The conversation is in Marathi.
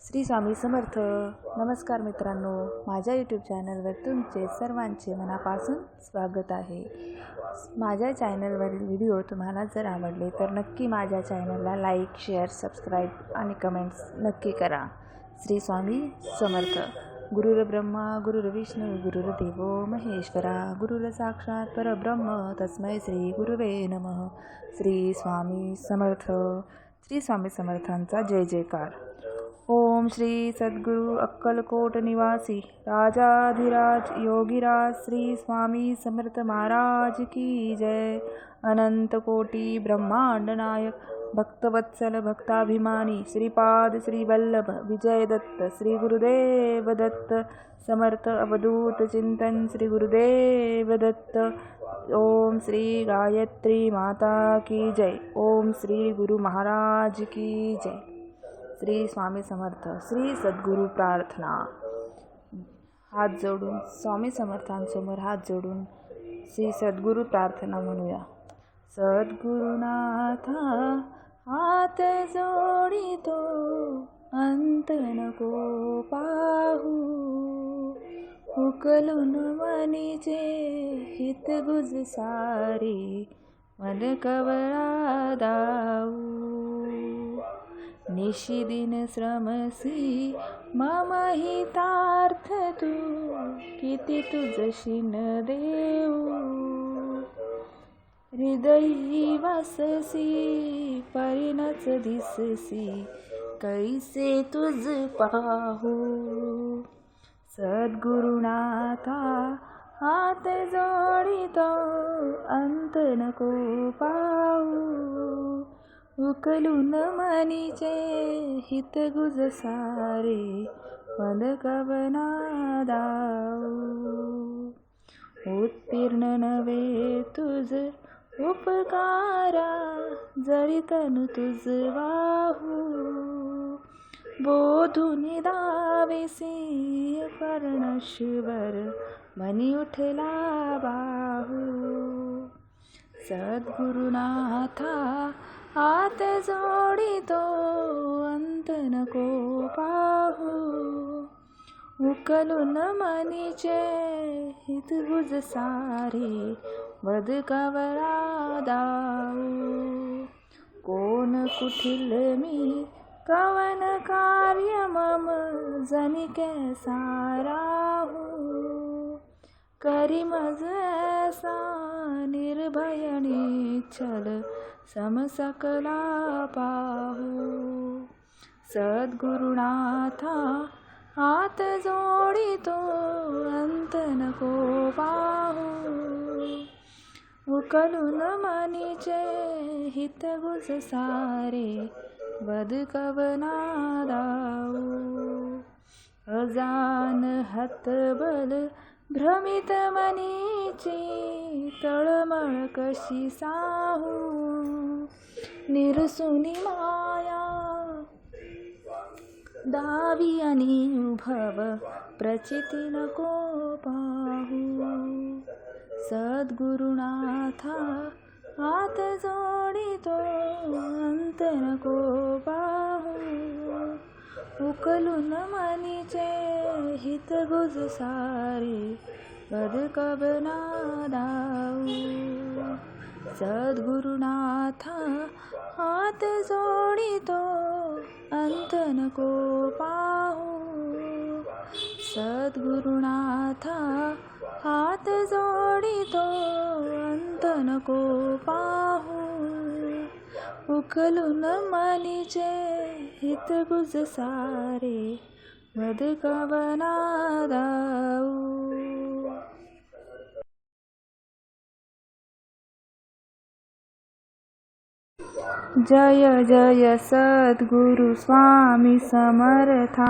श्री स्वामी समर्थ. नमस्कार मित्रांनो. माझ्या यूट्यूब चॅनलवर तुमचे सर्वांचे मनापासून स्वागत आहे. माझ्या चॅनलवरील व्हिडिओ तुम्हाला जर आवडले तर नक्की माझ्या चॅनलला लाईक शेअर सबस्क्राईब आणि कमेंट्स नक्की करा. श्री स्वामी समर्थ. गुरुर ब्रह्मा गुरुर विष्णू गुरुर देवो महेश्वरा गुरुर साक्षात परब्रह्म तस्मै श्री गुरुवे नमः. श्री स्वामी समर्थ. श्री स्वामी समर्थांचा जय जयकार. ओम श्री सद्गुरु अक्कलकोट निवासी। राजाधिराज योगीराज श्री स्वामी समर्थ महाराज की जय। अनंत कोटी ब्रह्मांड नायक भक्तवत्सल भक्ताभिमानी श्रीपाद श्री वल्लभ विजय दत्त श्री गुरुदेव दत्त समर्थ अवधूत चिंतन श्री गुरुदेव दत्त। ओम श्री गायत्री माता की जय। ओम श्री गुरु महाराज की जय श्री स्वामी समर्थ श्री सद्गुरू प्रार्थना. हात जोडून स्वामी समर्थांसमोर हात जोडून श्री सद्गुरू प्रार्थना म्हणूया. सद्गुरुनाथा हात जोडितो अंत नको पाहू. उकलून मनीचे हित गुज सारी मन कवळा दाऊ. निशिदिन श्रमसी मम हितार्थ तू किती तुझशीन देऊ. हृदयी वाससी परिणच दिससी कैसे तुझ पाहू. सद्गुरुनाथा हात जोडितो अंत नको पा उकलून मनीचे हित गुज सारे पद कवना दाऊ. उत्तीर्ण नवे तुझ उपकारा जरी तनु तुझ वाहू. बोधून दावेसी कर्णशिवर मनी उठला बाहू. सद्गुरुनाथा हात जोडितो अंत नको पाहू उकलून मनीचे हित गुज सारे वद कवळा दाऊ कोण कुठील मी कवन कार्य मम जनिके साराहू करी मज ऐसा निर्भयने छल समसकला पाहू। सद्गुरुनाथा हात जोडितो अंत नको पाहू। उकलून मनीचे हित गुज सारे बदकवना दाऊ। अजान हतबल भ्रमित मनीची तळमळ कशी साहू? निरसुनी माया. दावी आणि भव प्रचिती नको पाहू. सद्गुरुनाथा हात जोडितो अंत नको पाहू. उकलून मनीचे हित गुज सारे पद कबना सद्गुरुनाथा हात जोडितो अंत नको पाहू। सद्गुरुनाथा हात जोडितो अंत नको पाहू। उखलून मनीचे हित गुज सारे मद कवना दाऊ जय जय सद्गुरु स्वामी समर्था।